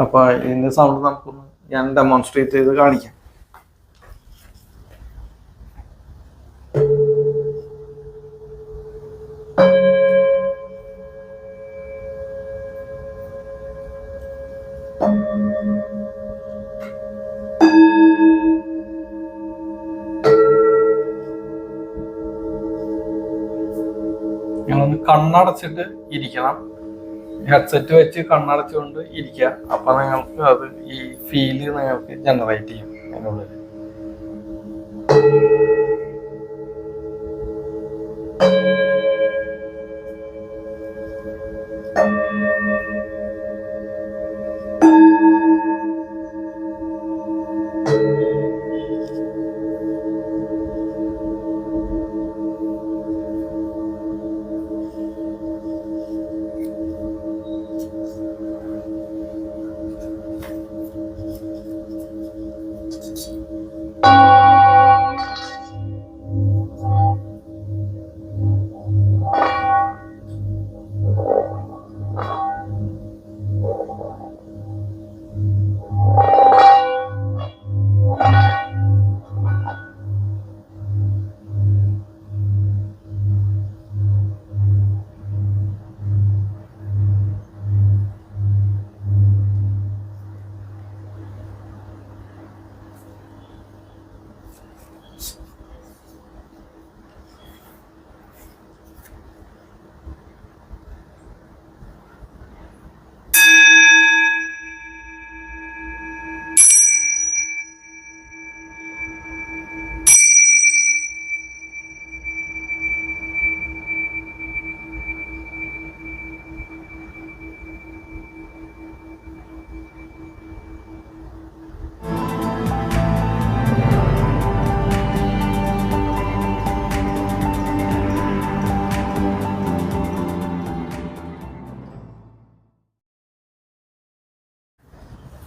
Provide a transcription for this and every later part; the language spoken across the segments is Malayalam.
അപ്പൊ ഇതിന്റെ സൗണ്ട് നമുക്കൊന്ന് ഞാൻ ഡെമോൺസ്ട്രേറ്റ് ചെയ്ത് കാണിക്കാം. ഞങ്ങളൊന്ന് കണ്ണടച്ചിട്ട് ഇരിക്കണം. ഹെഡ്സെറ്റ് വെച്ച് കണ്ണടച്ചുകൊണ്ട് ഇരിക്കുക. അപ്പൊ നിങ്ങൾക്ക് അത് ഈ ഫീൽ നിങ്ങൾക്ക് ജനറേറ്റ് ചെയ്യും അതിനുള്ളിൽ.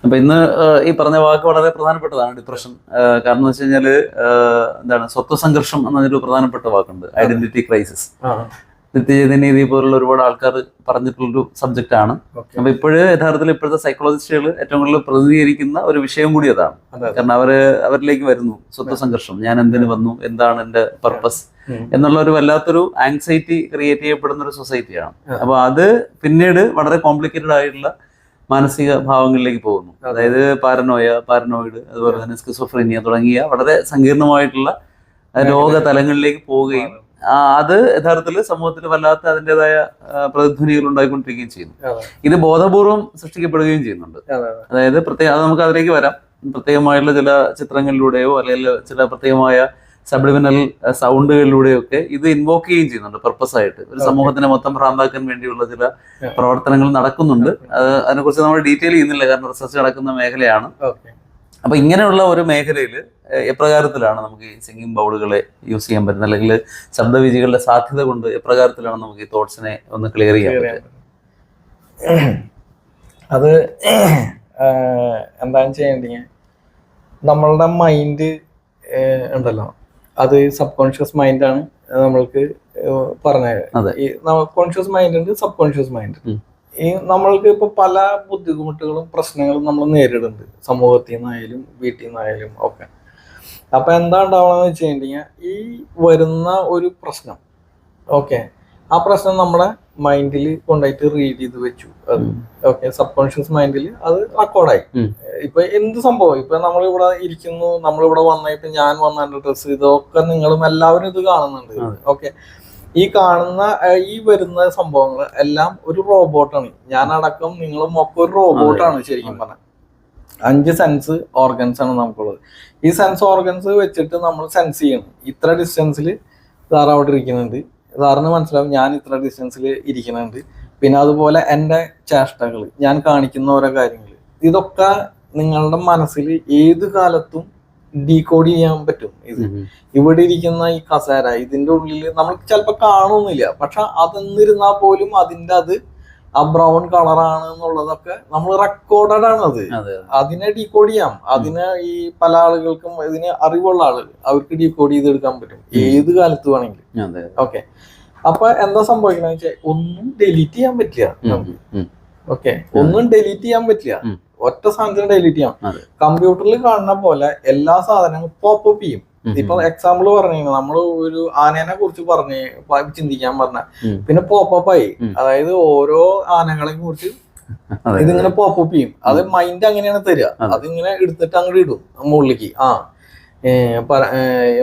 അപ്പൊ ഇന്ന് ഈ പറഞ്ഞ വാക്ക് വളരെ പ്രധാനപ്പെട്ടതാണ് ഡിപ്രഷൻ കാരണം എന്ന് വെച്ച് കഴിഞ്ഞാൽ എന്താണ് സ്വത്വ സംഘർഷം എന്നൊരു പ്രധാനപ്പെട്ട വാക്കുണ്ട് ഐഡന്റിറ്റി ക്രൈസിസ് നിത്യചൈതന്യതി പോലുള്ള ഒരുപാട് ആൾക്കാർ പറഞ്ഞിട്ടുള്ളൊരു സബ്ജക്റ്റ് ആണ്. അപ്പൊ ഇപ്പോഴ് യഥാർത്ഥത്തിൽ ഇപ്പോഴത്തെ സൈക്കോളജിസ്റ്റുകൾ ഏറ്റവും കൂടുതൽ പ്രതിനിധീകരിക്കുന്ന ഒരു വിഷയം കൂടി അതാണ്. അതെ അതെ. കാരണം അവർ അവരിലേക്ക് വരുന്നു സ്വത്വ സംഘർഷം ഞാൻ എന്തിനു വന്നു എന്താണ് എന്റെ പർപ്പസ് എന്നുള്ള ഒരു വല്ലാത്തൊരു ആങ്സൈറ്റി ക്രിയേറ്റ് ചെയ്യപ്പെടുന്ന ഒരു സൊസൈറ്റിയാണ്. അപ്പൊ അത് പിന്നീട് വളരെ കോംപ്ലിക്കേറ്റഡ് ആയിട്ടുള്ള മാനസിക ഭാവങ്ങളിലേക്ക് പോകുന്നു. അതായത് പാരനോയ പാരനോയിഡ് അതുപോലെ തന്നെ സ്കിസോഫ്രീനിയ തുടങ്ങിയ വളരെ സങ്കീർണമായിട്ടുള്ള രോഗ തലങ്ങളിലേക്ക് പോവുകയും അത് യഥാർത്ഥത്തിൽ സമൂഹത്തിൽ വല്ലാത്ത അതിന്റെതായ പ്രതിധ്വനികൾ ഉണ്ടായിക്കൊണ്ടിരിക്കുകയും ചെയ്യുന്നു. ഇത് ബോധപൂർവം സൃഷ്ടിക്കപ്പെടുകയും ചെയ്യുന്നുണ്ട്. അതെ അതെ. അതായത് പ്രത്യേക നമുക്ക് അതിലേക്ക് വരാം. പ്രത്യേകമായിട്ടുള്ള ചില ചിത്രങ്ങളിലൂടെയോ അല്ലെങ്കിൽ ചില പ്രത്യേകമായ സബ്ലിമിനൽ സൗണ്ടുകളിലൂടെയൊക്കെ ഇത് ഇൻവോക്ക് ചെയ്യുകയും ചെയ്യുന്നുണ്ട് പർപ്പസ് ആയിട്ട് ഒരു. സമൂഹത്തിനെ മൊത്തം ഭ്രാന്താക്കാൻ വേണ്ടിയുള്ള ചില പ്രവർത്തനങ്ങൾ നടക്കുന്നുണ്ട്. അത് അതിനെക്കുറിച്ച് നമ്മൾ ഡീറ്റെയിൽ ചെയ്യുന്നില്ല കാരണം റിസർച്ച് നടക്കുന്ന മേഖലയാണ്. അപ്പൊ ഇങ്ങനെയുള്ള ഒരു മേഖലയിൽ എപ്രകാരത്തിലാണ് നമുക്ക് ഈ സിംഗിങ് ബൗളുകളെ യൂസ് ചെയ്യാൻ പറ്റുന്നത്? അല്ലെങ്കിൽ ശബ്ദവീചികളുടെ സാധ്യത കൊണ്ട് എപ്രകാരത്തിലാണ് നമുക്ക് ഈ തോട്ട്സിനെ ഒന്ന് ക്ലിയർ ചെയ്യാൻ പറ്റുക? അത് എന്താണെന്ന് വെച്ച് കഴിഞ്ഞിട്ടുണ്ടെങ്കിൽ നമ്മളുടെ മൈൻഡ് ഉണ്ടല്ലോ. അത് സബ് കോൺഷ്യസ് മൈൻഡാണ് നമ്മൾക്ക് പറഞ്ഞത്. ഈ കോൺഷ്യസ് മൈൻഡ് ഉണ്ട് സബ് കോൺഷ്യസ് മൈൻഡ് ഈ നമ്മൾക്ക് ഇപ്പൊ പല ബുദ്ധിമുട്ടുകളും പ്രശ്നങ്ങളും നമ്മൾ നേരിടുന്നുണ്ട്. സമൂഹത്തിൽ നിന്നായാലും വീട്ടിൽ നിന്നായാലും ഒക്കെ. അപ്പൊ എന്താ ഉണ്ടാവണമെന്ന് വെച്ച് കഴിഞ്ഞാൽ ഈ വരുന്ന ഒരു പ്രശ്നം ഓക്കെ ആ പ്രശ്നം നമ്മളെ മൈൻഡിൽ കൊണ്ടായിട്ട് റീഡ് ചെയ്ത് വെച്ചു. അത് ഓക്കെ സബ് കോൺഷ്യസ് മൈൻഡിൽ അത് റെക്കോർഡായി. ഇപ്പൊ എന്ത് സംഭവം? ഇപ്പൊ നമ്മളിവിടെ ഇരിക്കുന്നു നമ്മളിവിടെ വന്നിട്ട് ഞാൻ വന്ന എന്റെ ഡ്രസ്സ് ഇതൊക്കെ നിങ്ങളും എല്ലാവരും ഇത് കാണുന്നുണ്ട്. ഓക്കെ ഈ കാണുന്ന ഈ വരുന്ന സംഭവങ്ങൾ എല്ലാം ഒരു റോബോട്ടാണ് അടക്കം നിങ്ങളും ഒക്കെ ഒരു റോബോട്ടാണ് ശരിക്കും പറഞ്ഞാൽ അഞ്ച് സെൻസ് ഓർഗൻസ് ആണ് നമുക്കുള്ളത്. ഈ സെൻസ് ഓർഗൻസ് വെച്ചിട്ട് നമ്മൾ സെൻസ് ചെയ്യണം. ഇത്ര ഡിസ്റ്റൻസിൽ അവിടെ ഇരിക്കുന്നുണ്ട് സാറിന് മനസ്സിലാവും ഞാൻ ഇത്ര ഡിസ്റ്റൻസിൽ ഇരിക്കുന്നുണ്ട് പിന്നെ അതുപോലെ എന്റെ ചേഷ്ടകൾ ഞാൻ കാണിക്കുന്ന ഓരോ കാര്യങ്ങൾ ഇതൊക്കെ നിങ്ങളുടെ മനസ്സിൽ ഏത് കാലത്തും ഡീകോഡ് ചെയ്യാൻ പറ്റും ഇത്. ഇവിടെ ഇരിക്കുന്ന ഈ കസേര ഇതിന്റെ ഉള്ളിൽ നമ്മൾ ചിലപ്പോൾ കാണുന്നില്ല. പക്ഷെ അതെന്നിരുന്നാൽ പോലും അതിന്റെ അത് ആ ബ്രൗൺ കളറാണ് എന്നുള്ളതൊക്കെ നമ്മൾ റെക്കോർഡഡ് ആണ് അത്. അതിനെ ഡീകോഡ് ചെയ്യാം. അതിന് ഈ പല ആളുകൾക്കും ഇതിന് അറിവുള്ള ആളുകൾ അവർക്ക് ഡീകോഡ് ചെയ്തെടുക്കാൻ പറ്റും. ഏത് കാലത്ത് വേണമെങ്കിലും. ഓക്കെ. അപ്പൊ എന്താ സംഭവിക്കുന്നത് വെച്ചാൽ ഒന്നും ഡെലീറ്റ് ചെയ്യാൻ പറ്റില്ല നമുക്ക്. ഓക്കെ. ഒന്നും ഡെലീറ്റ് ചെയ്യാൻ പറ്റില്ല. ഒറ്റ സാധനത്തിന് ഡെലീറ്റ് ചെയ്യാം. കമ്പ്യൂട്ടറിൽ കാണുന്ന പോലെ എല്ലാ സാധനങ്ങളും പോപ്പ് ചെയ്യും. ഉം. ഇപ്പൊ എക്സാമ്പിൾ പറഞ്ഞു നമ്മൾ ഒരു ആനേനെ കുറിച്ച് പറഞ്ഞ് ചിന്തിക്കാൻ പറഞ്ഞ. പിന്നെ പോപ്പപ്പ് ആയി. ഉം. അതായത് ഓരോ ആനകളെ കുറിച്ച്. ഇതിങ്ങനെ പോപ്പപ്പ് ചെയ്യും. അത് മൈൻഡ് അങ്ങനെയാണ് തരിക. അതെ. അതിങ്ങനെ എടുത്തിട്ട് അങ്ങോട്ട് ഇടും മുകളിലേക്ക്. ആ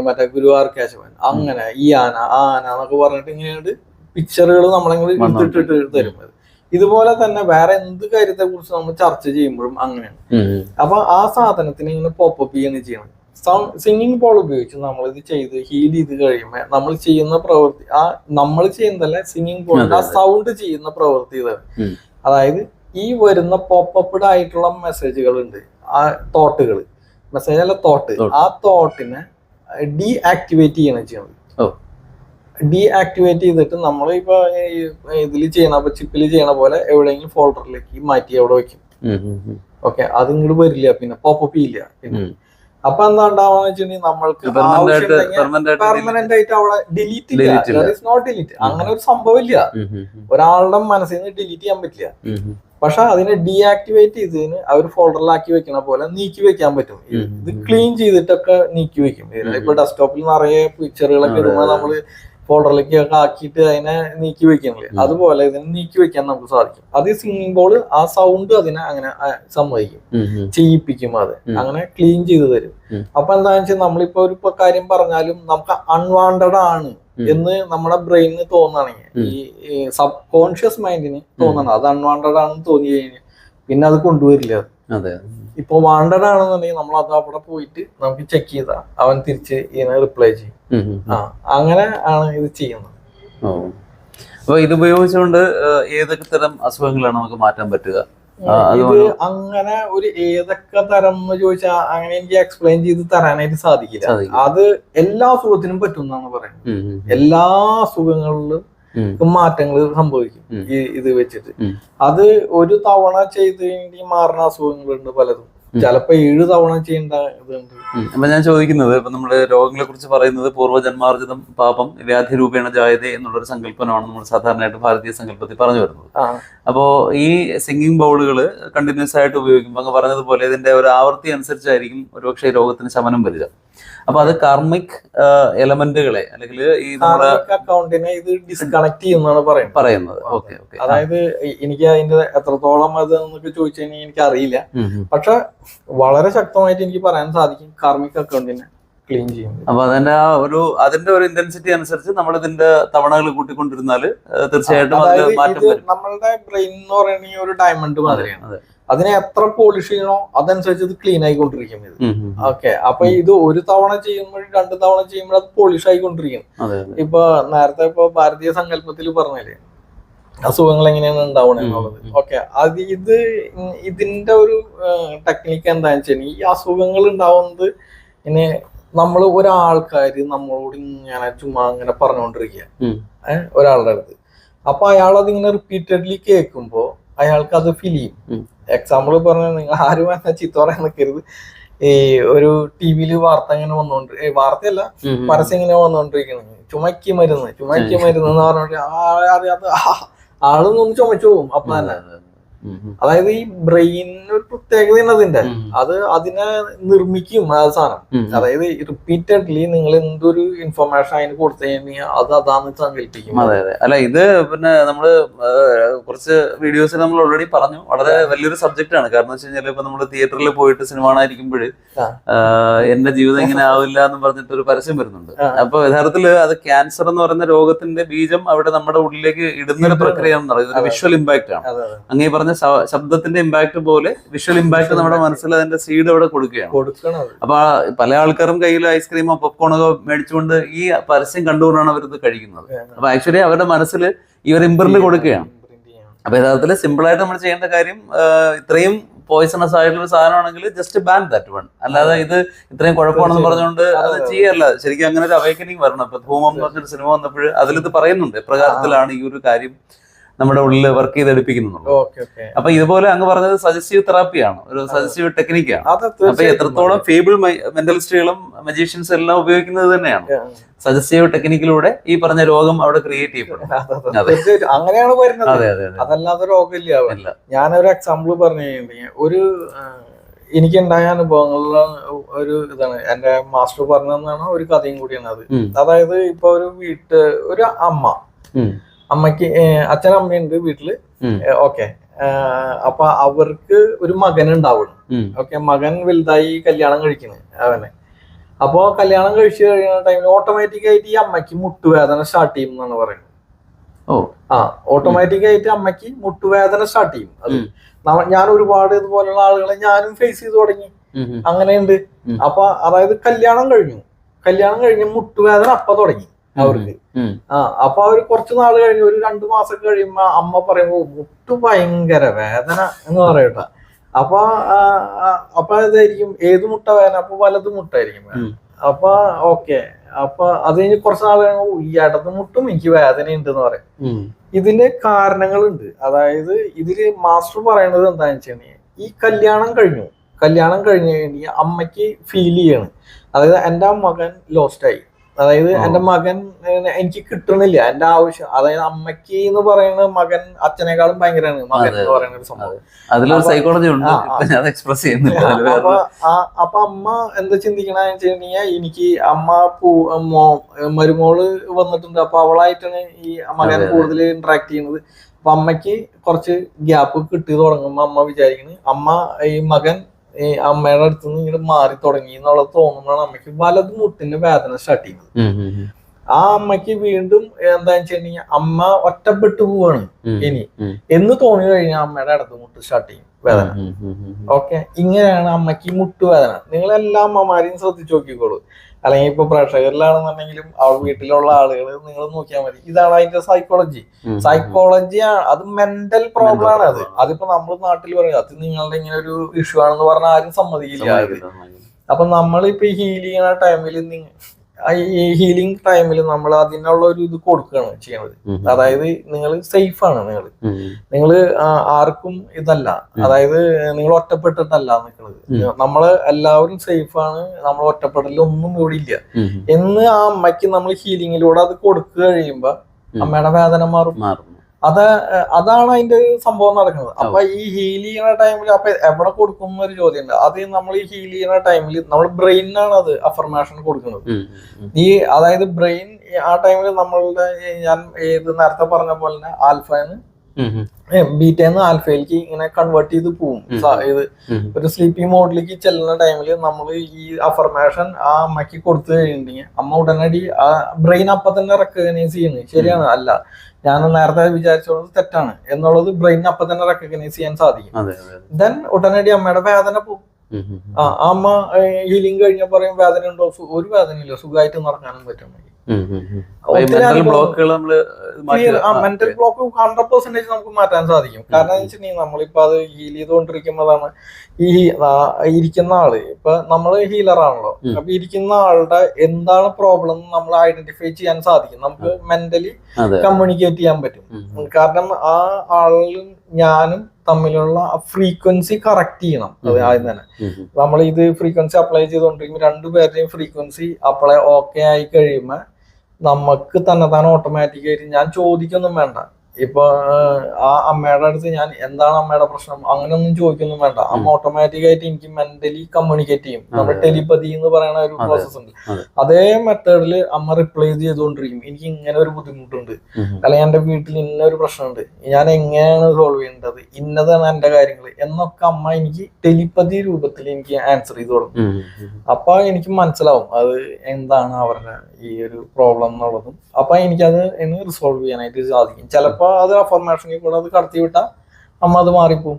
മറ്റേ ഗുരുവാർ കേശവൻ. അങ്ങനെ ഈ ആന ആ ആന എന്നൊക്കെ പറഞ്ഞിട്ട് ഇങ്ങനെയാണ് പിക്ചറുകൾ നമ്മളങ്ങനെ എടുത്തിട്ടിട്ട് തരും. ഇതുപോലെ തന്നെ വേറെ എന്ത് കാര്യത്തെ കുറിച്ച് നമ്മൾ ചർച്ച ചെയ്യുമ്പോഴും അങ്ങനെയാണ്. അപ്പൊ ആ സാധനത്തിന് ഇങ്ങനെ പോപ്പപ്പ് ചെയ്യാണ് ചെയ്യണം സിംഗിങ് പോൾ ഉപയോഗിച്ച് നമ്മൾ ഇത് ചെയ്ത് ഹീൽ ചെയ്ത് കഴിയുമ്പോൾ നമ്മൾ ചെയ്യുന്ന പ്രവൃത്തി ആ നമ്മൾ ചെയ്യുന്നതല്ല സിംഗിങ് പോൾ ആ സൗണ്ട് ചെയ്യുന്ന പ്രവൃത്തി ഇതാണ് അതായത് ഈ വരുന്ന പോപ്പപ്ഡ് ആയിട്ടുള്ള മെസ്സേജുകൾ ഉണ്ട് ആ തോട്ടുകൾ മെസ്സേജ് അല്ല തോട്ട് ആ തോട്ടിനെ ഡീ ആക്ടിവേറ്റ് ചെയ്യണം ചെയ്യുന്നത്. ഡീ ആക്ടിവേറ്റ് ചെയ്തിട്ട് നമ്മൾ ഇപ്പൊ ഇതിൽ ചെയ്യണ ചിപ്പിൽ ചെയ്യണ പോലെ എവിടെയെങ്കിലും ഫോൾഡറിലേക്ക് മാറ്റി അവിടെ വെക്കും. ഓക്കെ അത് ഇങ്ങോട്ട് വരില്ല പിന്നെ പോപ്പ് ചെയ്യില്ല. പിന്നെ. അപ്പൊ എന്താ ഉണ്ടാവുക വെച്ചിട്ടുണ്ടെങ്കിൽ നമ്മൾക്ക് പെർമനന്റ് ആയിട്ട് അവിടെ ഡിലീറ്റ് നോട്ട് ഡിലീറ്റ് അങ്ങനെ ഒരു സംഭവം ഇല്ല. ഉം, ഉം, ഉം. ഒരാളുടെ മനസ്സിൽ നിന്ന് ഡിലീറ്റ് ചെയ്യാൻ പറ്റില്ല. പക്ഷെ അതിനെ ഡീആക്ടിവേറ്റ് ചെയ്തതിന് അവർ ഫോൾഡറിലാക്കി വെക്കണ പോലെ നീക്കി വെക്കാൻ പറ്റും. ഇത് ക്ലീൻ ചെയ്തിട്ടൊക്കെ നീക്കി വെക്കും. ഇപ്പൊ ഡെസ്ക്ടോപ്പിൽ നിറയെ പിക്ചറുകളൊക്കെ ഇടുമ്പോൾ നമ്മൾ ഫോൾഡറിലേക്ക് ആക്കിയിട്ട് അതിനെ നീക്കി വെക്കണില്ലേ അതുപോലെ ഇതിനെ നീക്കി വെക്കാൻ നമുക്ക് സാധിക്കും. അത് സിംഗിങ് ആ സൗണ്ട് അതിനെ അങ്ങനെ സമ്മതിക്കും. ചെയ്യിപ്പിക്കും അത്. അങ്ങനെ ക്ലീൻ ചെയ്ത് തരും. അപ്പൊ എന്താണെന്ന് വെച്ചാൽ നമ്മളിപ്പോ ഒരു കാര്യം പറഞ്ഞാലും നമുക്ക് അൺവാണ്ടഡ് ആണ് എന്ന് നമ്മുടെ ബ്രെയിനിന് തോന്നുകയാണെങ്കിൽ ഈ സബ് കോൺഷ്യസ് മൈൻഡിന് തോന്നണം അത് അൺവാണ്ടഡ് ആണെന്ന് തോന്നി കഴിഞ്ഞാൽ പിന്നെ അത് കൊണ്ടുവരില്ല. അത്. ഇപ്പൊ വാണ്ടഡ് ആണെന്നുണ്ടെങ്കിൽ നമ്മൾ അത് അവിടെ പോയിട്ട് നമുക്ക് ചെക്ക് ചെയ്താ. അവൻ തിരിച്ച് ഇതിനെ റിപ്ലൈ ചെയ്യും. ആ അങ്ങനെ ആണ് ഇത് ചെയ്യുന്നത്. അപ്പൊ ഇത് ഉപയോഗിച്ചുകൊണ്ട് ഏതൊക്കെ തരം അസുഖങ്ങളാണ് നമുക്ക് മാറ്റാൻ പറ്റുക? ഇത് അങ്ങനെ ഒരു ഏതൊക്കെ തരം എന്ന് ചോദിച്ചാൽ അങ്ങനെ എനിക്ക് എക്സ്പ്ലെയിൻ ചെയ്ത് തരാനായിട്ട് സാധിക്കില്ല. അത് എല്ലാ അസുഖത്തിനും പറ്റും എന്നാണ് പറയുന്നത്. എല്ലാ അസുഖങ്ങളിലും മാറ്റങ്ങൾ സംഭവിക്കും ഈ ഇത് വെച്ചിട്ട്. അത് ഒരു തവണ ചെയ്ത് കഴിഞ്ഞാൽ മാറുന്ന അസുഖങ്ങളുണ്ട് പലതും. ചിലപ്പോ ഏഴ് തവണ ചെയ്യേണ്ട ഇതുണ്ട്. അപ്പൊ ഞാൻ ചോദിക്കുന്നത് ഇപ്പൊ നമ്മുടെ രോഗങ്ങളെ കുറിച്ച് പറയുന്നത് പൂർവജന്മാർജിതം പാപം വ്യാധി രൂപേണ ജായത എന്നുള്ളൊരു സങ്കല്പനമാണ് നമ്മൾ സാധാരണയായിട്ട് ഭാരതീയ സങ്കല്പത്തിൽ പറഞ്ഞു വരുന്നത്. അപ്പോ ഈ സിംഗിങ് ബൗളുകൾ കണ്ടിന്യൂസ് ആയിട്ട് ഉപയോഗിക്കുമ്പോൾ അങ്ങ് പറഞ്ഞതുപോലെ ഇതിന്റെ ഒരു ആവർത്തി അനുസരിച്ചായിരിക്കും ഒരുപക്ഷെ രോഗത്തിന് ശമനം വരിക. അപ്പൊ അത് കാർമിക് എലമെന്റുകളെ അല്ലെങ്കിൽ ഈ നമ്മുടെ അക്കൗണ്ടിനെ ഇത് ഡിസ്കണക്ട് ചെയ്യുന്നതാണ് പറയുന്നത്. പറയുന്നത്. Okay okay. അതായത് എനിക്ക് അതിന്റെ എത്രത്തോളം അത് എന്നൊക്കെ ചോദിച്ചു കഴിഞ്ഞാൽ എനിക്ക് അറിയില്ല പക്ഷെ വളരെ ശക്തമായിട്ട് എനിക്ക് പറയാൻ സാധിക്കും കാർമിക് അക്കൗണ്ടിനെ ക്ലീൻ ചെയ്യും. അപ്പൊ അതിന്റെ ആ ഒരു അതിന്റെ ഒരു ഇന്റൻസിറ്റി അനുസരിച്ച് നമ്മൾ ഇതിന്റെ തവണകൾ കൂട്ടിക്കൊണ്ടിരുന്നാൽ തീർച്ചയായിട്ടും മാറ്റം വരും. നമ്മളുടെ ബ്രെയിൻ എന്ന് പറയുന്ന ഈ ഒരു ഡയമണ്ട് മാതിരിയാണ്. അതിനെ എത്ര പോളിഷ് ചെയ്യണോ അതനുസരിച്ച് ഇത് ക്ലീൻ ആയിക്കൊണ്ടിരിക്കും ഇത്. ഓക്കെ അപ്പൊ ഇത് ഒരു തവണ ചെയ്യുമ്പോൾ രണ്ട് തവണ ചെയ്യുമ്പോൾ അത് പോളിഷ് ആയിക്കൊണ്ടിരിക്കും. ഇപ്പൊ നേരത്തെ ഇപ്പൊ ഭാരതീയ സങ്കല്പത്തിൽ പറഞ്ഞില്ലേ അസുഖങ്ങൾ എങ്ങനെയാണ് ഉണ്ടാവണത് എന്നുള്ളത്. ഓക്കെ അത് ഇത് ഇതിന്റെ ഒരു ടെക്നിക്ക് എന്താണെന്ന് വെച്ചാൽ ഈ അസുഖങ്ങൾ ഉണ്ടാവുന്നത് ഇനി നമ്മൾ ഒരാൾക്കാര് നമ്മളോട് ഇങ്ങനെ ചുമ്മാ അങ്ങനെ പറഞ്ഞുകൊണ്ടിരിക്കുക. ഒരാളുടെ അടുത്ത് അപ്പൊ അയാൾ അതിങ്ങനെ റിപ്പീറ്റഡ്ലി കേൾക്കുമ്പോൾ അയാൾക്ക് അത് ഫീൽ ചെയ്യും. എക്സാമ്പിൾ പറഞ്ഞാൽ നിങ്ങൾ ആരും എന്നെ ചീത്ത പറയാൻ നിൽക്കരുത് ഈ ഒരു ടി വിയിൽ വാർത്ത ഇങ്ങനെ വന്നോണ്ട് വാർത്തയല്ല. പരസ്യം ഇങ്ങനെ വന്നോണ്ടിരിക്കുന്നത് ചുമക്കി മരുന്ന് ചുമക്കി മരുന്ന് എന്ന് പറഞ്ഞോണ്ട് അറിയാത്ത ആളൊന്നും ചുമച്ചു പോകും അപ്പൊ തന്നെ. അതായത് ഈ ബ്രെയിനിന് ഒരു പ്രത്യേകതയാണ് അതിന്റെ അത് അതിനെ നിർമ്മിക്കും ആ സാധനം. അതായത് റിപ്പീറ്റഡ്ലി നിങ്ങൾ എന്തൊരു ഇൻഫർമേഷൻ അതിന് കൊടുത്തു കഴിഞ്ഞാൽ അത് അതാന്ന് സങ്കല്പിക്കും. അതെ അതെ. അല്ല ഇത് പിന്നെ നമ്മൾ കുറച്ച് വീഡിയോസിൽ നമ്മൾ ഓൾറെഡി പറഞ്ഞു. വളരെ വലിയൊരു സബ്ജക്റ്റ് ആണ്. കാരണം വെച്ച് കഴിഞ്ഞാൽ ഇപ്പൊ നമ്മൾ തിയേറ്ററിൽ പോയിട്ട് സിനിമ കാണാതിരിക്കുമ്പോൾ. എന്റെ ജീവിതം ഇങ്ങനെ ആവില്ല എന്ന് പറഞ്ഞിട്ട് ഒരു പരസ്യം വരുന്നുണ്ട്. അപ്പൊ യഥാർത്ഥത്തിൽ അത് ക്യാൻസർ എന്ന് പറയുന്ന രോഗത്തിന്റെ ബീജം അവിടെ നമ്മുടെ ഉള്ളിലേക്ക് ഇടുന്ന ഒരു പ്രക്രിയ വിഷ്വൽ ഇമ്പാക്ട് ആണ്. അങ്ങനെ അങ്ങേ പറഞ്ഞ ശബ്ദത്തിന്റെ ഇമ്പാക്ട് പോലെ വിഷ്വൽ ഇമ്പാക്ട് നമ്മുടെ മനസ്സിൽ അതിന്റെ സീഡ് അവിടെ കൊടുക്കുകയാണ്. അപ്പൊ പല ആൾക്കാരും കയ്യിൽ ഐസ്ക്രീമോ പോപ്കോണോ മേടിച്ചുകൊണ്ട് ഈ പരസ്യം കണ്ടുകൊണ്ടാണ് അവരിത് കഴിക്കുന്നത്. അപ്പൊ ആക്ച്വലി അവരുടെ മനസ്സിൽ ഈ ഒരു ഇമ്പ്രിന്റ് കൊടുക്കുകയാണ്. അപ്പൊ യഥാർത്ഥത്തിൽ സിമ്പിൾ ആയിട്ട് നമ്മൾ ചെയ്യേണ്ട കാര്യം ഇത്രയും പോയിസണസ് ആയിട്ടുള്ള ഒരു സാധനമാണെങ്കിൽ ജസ്റ്റ് ബാൻ ദാറ്റ് വൺ അല്ലാതെ ഇത് ഇത്രയും കുഴപ്പമാണെന്ന് പറഞ്ഞുകൊണ്ട് അത്. ചെയ്യല്ല. ശരിക്കും അങ്ങനെ ഒരു അവേക്കനിങ് വരണം. ഇപ്പൊ ധൂമം എന്ന് പറഞ്ഞൊരു സിനിമ വന്നപ്പോൾ അതിലിത് പറയുന്നുണ്ട്. എപ്രകാരത്തിലാണ് ഈ ഒരു കാര്യം നമ്മുടെ ഉള്ളിൽ വർക്ക് ചെയ്തെടുപ്പിക്കുന്നു ഓക്കെ ഓക്കെ അപ്പൊ ഇതുപോലെ അങ്ങ് പറഞ്ഞത് സജസ്റ്റീവ് തെറാപ്പിയാണ് ഒരു സജസ്റ്റീവ് ടെക്നിക്കാണ് അപ്പൊ എത്രത്തോളം ഫേബിൾ മെന്റലിസ്റ്റുകളും മജീഷ്യൻസും എല്ലാം ഉപയോഗിക്കുന്നത് തന്നെയാണ്. സജസ്റ്റീവ് ടെക്നിക്കിലൂടെ ഈ പറഞ്ഞ രോഗം അവിടെ ക്രിയേറ്റ് ചെയ്യപ്പെടും. അങ്ങനെയാണ് വരുന്നത്. അതെ അതെ അതെ. അതല്ലാതെ രോഗമില്ല. ഞാനൊരു എക്സാമ്പിൾ പറഞ്ഞു കഴിഞ്ഞിട്ടുണ്ടെങ്കിൽ ഒരു എനിക്ക് എനിക്കുണ്ടായ അനുഭവങ്ങളിൽ ഒരു ഇതാണ്. എന്റെ മാസ്റ്റർ പറഞ്ഞതെന്നാണ് ഒരു കഥയും കൂടിയാണ് അത് അതായത് ഇപ്പൊ ഒരു വീട്ട് ഒരു അമ്മ. അമ്മയ്ക്ക് അച്ഛൻ അമ്മയുണ്ട് വീട്ടിൽ. ഓക്കെ. അപ്പൊ അവർക്ക് ഒരു മകൻ ഉണ്ടാവുള്ളു. ഓക്കെ മകൻ വലുതായി കല്യാണം കഴിക്കുന്നു അവനെ. അപ്പോ കല്യാണം കഴിച്ചു കഴിയുന്ന ടൈമിൽ ഓട്ടോമാറ്റിക് ആയിട്ട് ഈ അമ്മയ്ക്ക് മുട്ടുവേദന സ്റ്റാർട്ട് ചെയ്യും എന്നാണ് പറയുന്നത്. ഓ. ആ ഓട്ടോമാറ്റിക് ആയിട്ട് അമ്മയ്ക്ക് മുട്ടുവേദന സ്റ്റാർട്ട് ചെയ്യും. അത് ഞാൻ ഒരുപാട് ഇതുപോലുള്ള ആളുകളെ ഞാനും ഫേസ് ചെയ്ത് തുടങ്ങി. അങ്ങനെയുണ്ട്. അപ്പൊ അതായത് കല്യാണം കഴിഞ്ഞു. കല്യാണം കഴിഞ്ഞ് മുട്ടുവേദന അപ്പൊ തുടങ്ങി. അവർക്ക്. ആ അപ്പൊ അവർ കുറച്ച് നാൾ കഴിഞ്ഞ് ഒരു രണ്ടു മാസം കഴിയുമ്പോ അമ്മ പറയുമ്പോ മുട്ടു ഭയങ്കര വേദന എന്ന് പറയട്ട. അപ്പൊ അപ്പൊ ഇതായിരിക്കും ഏത് മുട്ട വേദന? അപ്പൊ വലത് മുട്ടായിരിക്കും. അപ്പൊ ഓക്കെ. അപ്പൊ അത് കഴിഞ്ഞ് കുറച്ച് നാൾ കഴിയുമ്പോ ഈ ഇടത്ത് മുട്ടും എനിക്ക് വേദനയുണ്ട് എന്ന് പറയും. ഇതിന്റെ കാരണങ്ങളുണ്ട്. അതായത് ഇതിൽ മാസ്റ്റർ പറയണത് എന്താണെന്ന് വെച്ചാൽ ഈ കല്യാണം കഴിഞ്ഞു. കല്യാണം കഴിഞ്ഞു കഴിഞ്ഞാൽ അമ്മയ്ക്ക് ഫീൽ ചെയ്യാണ്. അതായത് എന്റെ മകൻ ലോസ്റ്റ് ആയി. അതായത് എന്റെ മകൻ എനിക്ക് കിട്ടണില്ല. എന്റെ ആവശ്യം അതായത് അമ്മയ്ക്ക് എന്ന് പറയുന്ന മകൻ അച്ഛനേക്കാളും ഭയങ്കരമാണ് മകൻ എന്ന് പറയുന്ന ഒരു സംഭവം. അതിലൊരു സൈക്കോളജി ഉണ്ട്. ഞാൻ എക്സ്പ്രസ് ചെയ്യുന്നില്ല. അപ്പൊ അപ്പൊ അമ്മ എന്താ ചിന്തിക്കണെന്ന് വെച്ചിട്ടുണ്ടെങ്കിൽ എനിക്ക് അമ്മ പൂ മോ മരുമോൾ വന്നിട്ടുണ്ട്. അപ്പൊ അവളായിട്ടാണ് ഈ മകൻ. കൂടുതൽ ഇന്ററാക്ട് ചെയ്യുന്നത്. അപ്പൊ അമ്മയ്ക്ക് കുറച്ച് ഗ്യാപ്പ് കിട്ടി തുടങ്ങുമ്പോ അമ്മ വിചാരിക്കുന്നത് അമ്മ ഈ മകൻ ഈ അമ്മയുടെ അടുത്ത് നിന്ന് ഇങ്ങനെ മാറി തുടങ്ങി എന്നുള്ളത് തോന്നുമ്പോഴാണ് അമ്മയ്ക്ക് വലത് മുട്ടിന്റെ വേദന സ്റ്റാർട്ട് ചെയ്യുന്നത്. ആ അമ്മയ്ക്ക് വീണ്ടും എന്താ വെച്ചിട്ടുണ്ടെങ്കിൽ അമ്മ ഒറ്റപ്പെട്ടു പോവാണ് ഇനി. എന്ന് തോന്നി കഴിഞ്ഞാൽ അമ്മയുടെ ഇടത് മുട്ട് സ്റ്റാർട്ട് ചെയ്യും വേദന. ഓക്കെ ഇങ്ങനെയാണ് അമ്മയ്ക്ക് മുട്ടുവേദന നിങ്ങൾ എല്ലാ അമ്മമാരെയും ശ്രദ്ധിച്ചു നോക്കിക്കോളൂ. അല്ലെങ്കിൽ ഇപ്പൊ പ്രേക്ഷകരിലാണെന്നുണ്ടെങ്കിലും അവൾ വീട്ടിലുള്ള ആളുകൾ നിങ്ങൾ നോക്കിയാൽ മതി. ഇതാണ് അതിന്റെ സൈക്കോളജി. സൈക്കോളജി ആണ് അത് മെന്റൽ പ്രോബ്ലം ആണ് അത്. അതിപ്പോ നമ്മൾ നാട്ടിൽ പറയും അത് നിങ്ങളുടെ ഇങ്ങനെ ഒരു ഇഷ്യൂ ആണെന്ന് പറഞ്ഞാൽ ആരും സമ്മതിക്കില്ല. അപ്പൊ നമ്മളിപ്പോ ഹീൽ ചെയ്യുന്ന ടൈമിൽ ഈ ഹീലിംഗ് ടൈമിൽ നമ്മൾ അതിനുള്ള ഒരു ഇത് കൊടുക്കുകയാണ് ചെയ്യുന്നത് അതായത് നിങ്ങൾ സേഫ് ആണ് നിങ്ങൾ നിങ്ങൾ ആർക്കും ഇതല്ല. അതായത് നിങ്ങൾ ഒറ്റപ്പെട്ടിട്ടല്ല നിൽക്കുന്നത് നമ്മൾ നമ്മൾ എല്ലാവരും സേഫ് ആണ്. നമ്മൾ ഒറ്റപ്പെടലൊന്നും ഇവിടെ ഇല്ല. എന്ന് ആ അമ്മയ്ക്ക് നമ്മൾ ഹീലിങ്ങിലൂടെ അത് കൊടുക്കുക കഴിയുമ്പോ അമ്മയുടെ വേദന മാറും. മാറുന്നു അത് അതാണ് അതിന്റെ ഒരു സംഭവം നടക്കുന്നത് അപ്പൊ ഈ ഹീൽ ചെയ്യുന്ന ടൈമിൽ അപ്പൊ എവിടെ കൊടുക്കും എന്നൊരു ചോദ്യമുണ്ട് അത് നമ്മൾ ഈ ഹീൽ ചെയ്യുന്ന ടൈമിൽ നമ്മൾ ബ്രെയിനാണ് അത് അഫർമേഷൻ കൊടുക്കുന്നത്. ഈ അതായത് ബ്രെയിൻ ആ ടൈമിൽ നമ്മളുടെ ഞാൻ ഏത് നേരത്തെ പറഞ്ഞ പോലെ തന്നെ. ഉം. ബീറ്റേന്ന് ആൽഫയിലേക്ക് ഇങ്ങനെ കൺവേർട്ട് ചെയ്ത് പോവും. ഇത് ഒരു സ്ലീപ്പിംഗ് മോഡിലേക്ക് ചെല്ലുന്ന ടൈമിൽ നമ്മൾ ഈ അഫർമേഷൻ ആ അമ്മയ്ക്ക് കൊടുത്തു കഴിഞ്ഞിട്ടുണ്ടെങ്കിൽ അമ്മ ഉടനടി ആ ബ്രെയിൻ അപ്പൊ തന്നെ റെക്കഗ്നൈസ് ചെയ്യുന്നത്. ശരിയാണ്. അല്ല ഞാൻ നേരത്തെ വിചാരിച്ചത് തെറ്റാണ്. എന്നുള്ളത് ബ്രെയിൻ അപ്പൊ തന്നെ റെക്കഗ്നൈസ് ചെയ്യാൻ സാധിക്കും. ദെൻ ഉടനടി അമ്മയുടെ വേദന പോകും. ആ അമ്മ ഹീലിംഗ് കഴിഞ്ഞ പറയും വേദന ഉണ്ടോ? ഒരു ഒരു വേദനയില്ല സുഖമായിട്ട് നടക്കാനും പറ്റും. മെന്റൽ ബ്ലോക്ക് ഹൺഡ്രഡ് പെർസെന്റേജ് നമുക്ക് മാറ്റാൻ സാധിക്കും. കാരണം എന്ന് വെച്ചിട്ടുണ്ടെങ്കിൽ നമ്മളിപ്പോ അത് ഹീൽ ചെയ്തുകൊണ്ടിരിക്കുമ്പോഴാണ് ഈ ഇരിക്കുന്ന ആൾ. ഇപ്പൊ നമ്മൾ ഹീലർ ആണല്ലോ. ഉം. അപ്പൊ ഇരിക്കുന്ന ആളുടെ എന്താണ് പ്രോബ്ലം എന്ന് നമ്മൾ ഐഡന്റിഫൈ ചെയ്യാൻ സാധിക്കും. നമുക്ക് മെന്റലി കമ്മ്യൂണിക്കേറ്റ് ചെയ്യാൻ പറ്റും. കാരണം ആ ആളും ഞാനും തമ്മിലുള്ള ഫ്രീക്വൻസി കറക്റ്റ് ചെയ്യണം. അത് ആദ്യം തന്നെ. നമ്മൾ ഇത് ഫ്രീക്വൻസി അപ്ലൈ ചെയ്തുകൊണ്ടിരിക്കുമ്പോൾ രണ്ടുപേരുടെയും ഫ്രീക്വൻസി അപ്ലൈ ഓക്കെ ആയി കഴിയുമ്പോൾ നമുക്ക് തന്നെ തന്നെ ഓട്ടോമാറ്റിക് ആയിട്ട് ഞാൻ ചോദിക്കൊന്നും വേണ്ട. ഇപ്പൊ ആ അമ്മയുടെ അടുത്ത് ഞാൻ എന്താണ് അമ്മയുടെ പ്രശ്നം അങ്ങനെയൊന്നും ചോദിക്കൊന്നും വേണ്ട. അമ്മ ഓട്ടോമാറ്റിക് ആയിട്ട് എനിക്ക് മെന്റലി കമ്മ്യൂണിക്കേറ്റ് ചെയ്യും. നമ്മുടെ. ടെലിപ്പതി എന്ന് പറയുന്ന ഒരു. പ്രോസസ് ഉണ്ട്. അതേ. മെത്തേഡിൽ അമ്മ റിപ്ലൈ ചെയ്തുകൊണ്ടിരിക്കും. എനിക്ക് ഇങ്ങനെ ഒരു ബുദ്ധിമുട്ടുണ്ട്. അല്ലെങ്കിൽ എന്റെ വീട്ടിൽ ഇന്ന ഒരു പ്രശ്നമുണ്ട്. ഞാൻ എങ്ങനെയാണ് സോൾവ് ചെയ്യേണ്ടത്? ഇന്നതാണ് എന്റെ കാര്യങ്ങൾ. എന്നൊക്കെ അമ്മ എനിക്ക് ടെലിപ്പതി രൂപത്തിൽ എനിക്ക് ആൻസർ ചെയ്ത് കൊടുക്കും. അപ്പൊ എനിക്ക് മനസ്സിലാവും അത് എന്താണ് അവരുടെ ഈ ഒരു പ്രോബ്ലം എന്നുള്ളതും. അപ്പൊ എനിക്കത് റിസോൾവ് ചെയ്യാനായിട്ട് സാധിക്കും. ചിലപ്പോ അത് അഫർമേഷനിൽ കൂടെ അത് കടത്തി വിട്ടാ അമ്മ അത് മാറിപ്പോവും.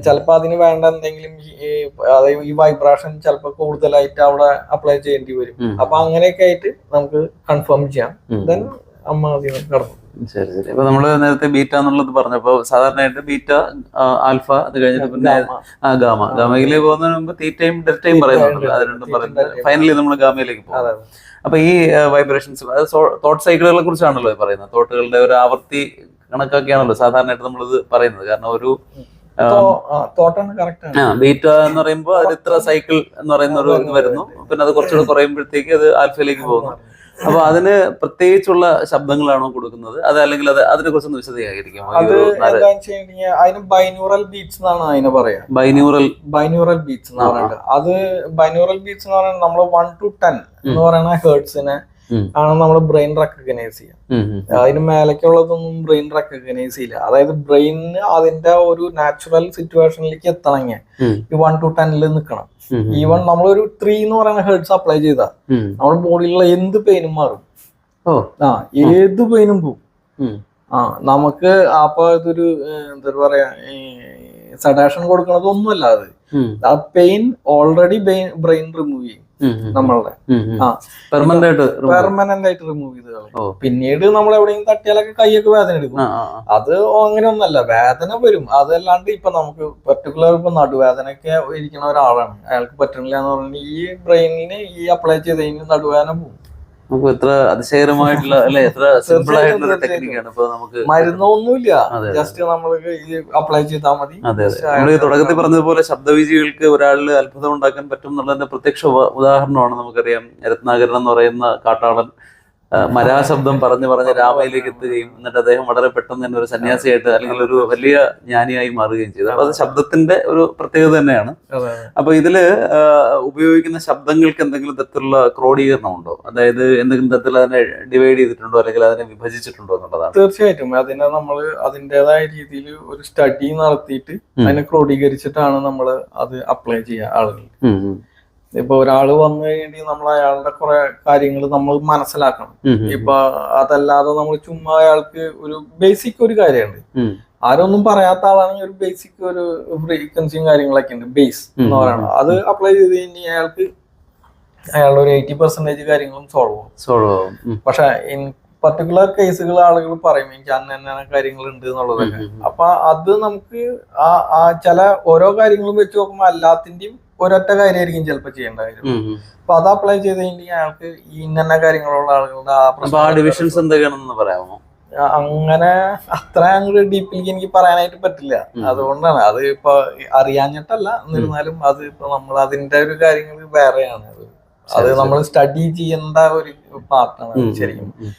ചിലപ്പോ അതിന് വേണ്ട എന്തെങ്കിലും ഈ- വൈബ്രേഷൻ ചിലപ്പോ കൂടുതലായിട്ട് അവിടെ അപ്ലൈ ചെയ്യേണ്ടി വരും. അപ്പൊ അങ്ങനെയൊക്കെ ആയിട്ട് നമുക്ക് കൺഫേം ചെയ്യാം. ദെൻ അമ്മ അതിന് കടന്നു. ശരി ശരി. അപ്പൊ നമ്മൾ നേരത്തെ ബീറ്റ എന്നുള്ളത് പറഞ്ഞപ്പോ സാധാരണയായിട്ട് ബീറ്റ ആൽഫ അത് കഴിഞ്ഞിട്ട് പിന്നെ ഗാമ. ഗാമയിലേക്ക് ഗാമ. ഗാമയിൽ പോകുന്നതിന് മുമ്പ് തീറ്റയും ഡെൽറ്റയും പറയുന്നുണ്ടല്ലോ. അത് രണ്ടും പറയുന്നത് ഫൈനലി നമ്മൾ ഗാമയിലേക്ക് പോകും. അപ്പൊ ഈ വൈബ്രേഷൻസ് അത് തോട്ട് സൈക്കിളുകളെ കുറിച്ചാണല്ലോ പറയുന്നത്. തോട്ടുകളുടെ ഒരു ആവർത്തി കണക്കാക്കിയാണല്ലോ സാധാരണയായിട്ട് നമ്മളിത് പറയുന്നത്. കാരണം ഒരു ബീറ്റ എന്ന് പറയുമ്പോൾ അത് ഇത്ര സൈക്കിൾ എന്ന് പറയുന്ന ഒരു ഇത് വരുന്നു. പിന്നെ അത് കുറച്ചുകൂടെ കുറയുമ്പോഴത്തേക്ക് അത് ആൽഫയിലേക്ക് പോകുന്നു. അപ്പൊ അതിന് പ്രത്യേകിച്ചുള്ള ശബ്ദങ്ങളാണോ കൊടുക്കുന്നത്? അത് അല്ലെങ്കിൽ അത് അതിനെ കുറിച്ചൊന്ന് വിശദീകരിക്കും അത് അതിന് ബൈന്യൂറൽ ബീറ്റ്സ് എന്നാണ് അതിനെ പറയാ. ബൈനൂറൽ ബൈനൂറൽ ബീറ്റ്സ് എന്ന് പറയുന്നത്. അത് ബൈനൂറൽ ബീറ്റ്സ് എന്ന് പറയുന്നത് നമ്മൾ വൺ ടു ടെൻ എന്ന് പറയുന്ന ഹേർട്സിനെ. ആണ് നമ്മൾ ബ്രെയിൻ റെക്കഗ്നൈസ് ചെയ്യുക. അതിന് മേലേക്കുള്ളതൊന്നും ബ്രെയിൻ റെക്കഗ്നൈസ് ചെയ്യില്ല. അതായത് ബ്രെയിനിന് അതിന്റെ ഒരു നാച്ചുറൽ സിറ്റുവേഷനിലേക്ക് എത്തണമെങ്കിൽ ഈ വൺ ടു ടെനിൽ നിൽക്കണം ഈവൻ നമ്മളൊരു ത്രീ എന്ന് പറയുന്ന ഹെഡ്സ് അപ്ലൈ ചെയ്താൽ നമ്മുടെ ബോഡിയിലുള്ള എന്ത് പെയിനും മാറും. ആ ഏത് പെയിനും പോവും. ആ നമുക്ക് അപ്പൊ ഇതൊരു എന്താ പറയാ സഡേഷൻ കൊടുക്കണതൊന്നുമല്ല അത്. ആ പെയിൻ ഓൾറെഡി ബ്രെയിൻ റിമൂവ് ചെയ്യും. നമ്മളുടെ. പെർമനന്റ് ആയിട്ട് പെർമനന്റ് ആയിട്ട് റിമൂവ് ചെയ്ത് കളയും. പിന്നീട് നമ്മൾ എവിടെയും തട്ടിയാലൊക്കെ കൈയൊക്കെ വേദന എടുക്കും. അത് അങ്ങനെ ഒന്നല്ല വേദന വരും. അതല്ലാണ്ട് ഇപ്പൊ നമുക്ക് പെർട്ടിക്കുലർ ഇപ്പൊ നടുവേദനയൊക്കെ ഇരിക്കുന്ന ഒരാളാണ്. അയാൾക്ക് പറ്റണില്ല എന്ന് പറഞ്ഞാൽ ഈ ബ്രെയിനിന് ഈ അപ്ലൈ ചെയ്ത് കഴിഞ്ഞാൽ നടുവേദന പോകും. നമുക്ക് എത്ര അതിശയകരമായിട്ടുള്ള അല്ലെ? എത്ര സിമ്പിൾ ആയിട്ടുള്ള ടെക്നിക്കാണ് ഇപ്പൊ നമുക്ക് മരുന്നൊന്നുമില്ല. ജസ്റ്റ് നമ്മൾക്ക് അപ്ലൈ ചെയ്താൽ മതി. അതെ അതെ. നമ്മൾ തുടക്കത്തിൽ പറഞ്ഞതുപോലെ ശബ്ദവീചികൾക്ക് ഒരാളിൽ അത്ഭുതം ഉണ്ടാക്കാൻ പറ്റും എന്നുള്ളതിന്റെ പ്രത്യക്ഷ ഉദാഹരണമാണ് നമുക്കറിയാം. രത്നാകരൻ എന്ന് പറയുന്ന കാട്ടാളൻ മരാശബ്ദം പറഞ്ഞു പറഞ്ഞ് രാമയിലേക്ക് എത്തുകയും എന്നിട്ട് അദ്ദേഹം വളരെ പെട്ടെന്ന് തന്നെ ഒരു സന്യാസിയായിട്ട് അല്ലെങ്കിൽ ഒരു വലിയ ജ്ഞാനിയായി മാറുകയും ചെയ്തു. അപ്പൊ അത് ശബ്ദത്തിന്റെ ഒരു പ്രത്യേകത തന്നെയാണ്. അപ്പൊ ഇതിൽ ഉപയോഗിക്കുന്ന ശബ്ദങ്ങൾക്ക് എന്തെങ്കിലും തരത്തിലുള്ള ക്രോഡീകരണം ഉണ്ടോ? അതായത് എന്തെങ്കിലും തരത്തിൽ അതിനെ ഡിവൈഡ് ചെയ്തിട്ടുണ്ടോ അല്ലെങ്കിൽ അതിനെ വിഭജിച്ചിട്ടുണ്ടോ എന്നുള്ളതാണ്. തീർച്ചയായിട്ടും. അതിനെ നമ്മൾ അതിന്റെതായ രീതിയിൽ ഒരു സ്റ്റഡി നടത്തിയിട്ട് അതിനെ ക്രോഡീകരിച്ചിട്ടാണ് നമ്മൾ അത് അപ്ലൈ ചെയ്യുക ആളുകൾ. ഇപ്പൊ ഒരാൾ വന്നു കഴിഞ്ഞിട്ട് നമ്മൾ അയാളുടെ കുറെ കാര്യങ്ങൾ നമ്മൾ മനസ്സിലാക്കണം. ഇപ്പൊ അതല്ലാതെ നമ്മൾ ചുമ്മാ അയാൾക്ക് ഒരു ബേസിക് ഒരു കാര്യമുണ്ട്. ആരൊന്നും പറയാത്ത ആളാണെങ്കിൽ ഒരു ബേസിക് ഒരു ഫ്രീക്വൻസിയും കാര്യങ്ങളൊക്കെ ഉണ്ട് ബേസ് എന്ന് പറയണം പറയുന്നത് അത് അപ്ലൈ ചെയ്ത് കഴിഞ്ഞാൽ അയാൾക്ക് അയാളുടെ ഒരു എയ്റ്റി പെർസെന്റേജ് കാര്യങ്ങളും സോൾവ് ആവും സോൾവ് ആവും. പക്ഷെ ഇൻ പർട്ടിക്കുലർ കേസുകൾ ആളുകൾ പറയും എനിക്ക് അന്ന അന്ന കാര്യങ്ങൾ ഉണ്ട് എന്നുള്ളതൊക്കെ. അപ്പൊ അത് നമുക്ക് ആ ചില ഓരോ കാര്യങ്ങളും വെച്ച് നോക്കുമ്പോൾ എല്ലാത്തിന്റെയും ഒരൊറ്റ കാര്യമായിരിക്കും ചിലപ്പോൾ ചെയ്യേണ്ട കാര്യം. അപ്പൊ അത് അപ്ലൈ ചെയ്ത് കഴിഞ്ഞാൽ അയാൾക്ക് ഈ ഇന്ന കാര്യങ്ങളുള്ള ആളുകളുടെ ആ ഡിവിഷൻസ് എന്തൊക്കെയാണെന്ന് പറയാമോ? അങ്ങനെ അത്ര അങ്ങോട്ട് ഡീപ്പിലേക്ക് എനിക്ക് പറയാനായിട്ട് പറ്റില്ല. അതുകൊണ്ടാണ്. അത് ഇപ്പൊ അറിയാഞ്ഞിട്ടല്ല എന്നിരുന്നാലും അത് ഇപ്പൊ നമ്മൾ അതിന്റെ ഒരു കാര്യങ്ങൾ വേറെയാണ്. അത് നമ്മൾ സ്റ്റഡി ചെയ്യേണ്ട ഒരു പാർട്ടാണ് ശരിക്കും.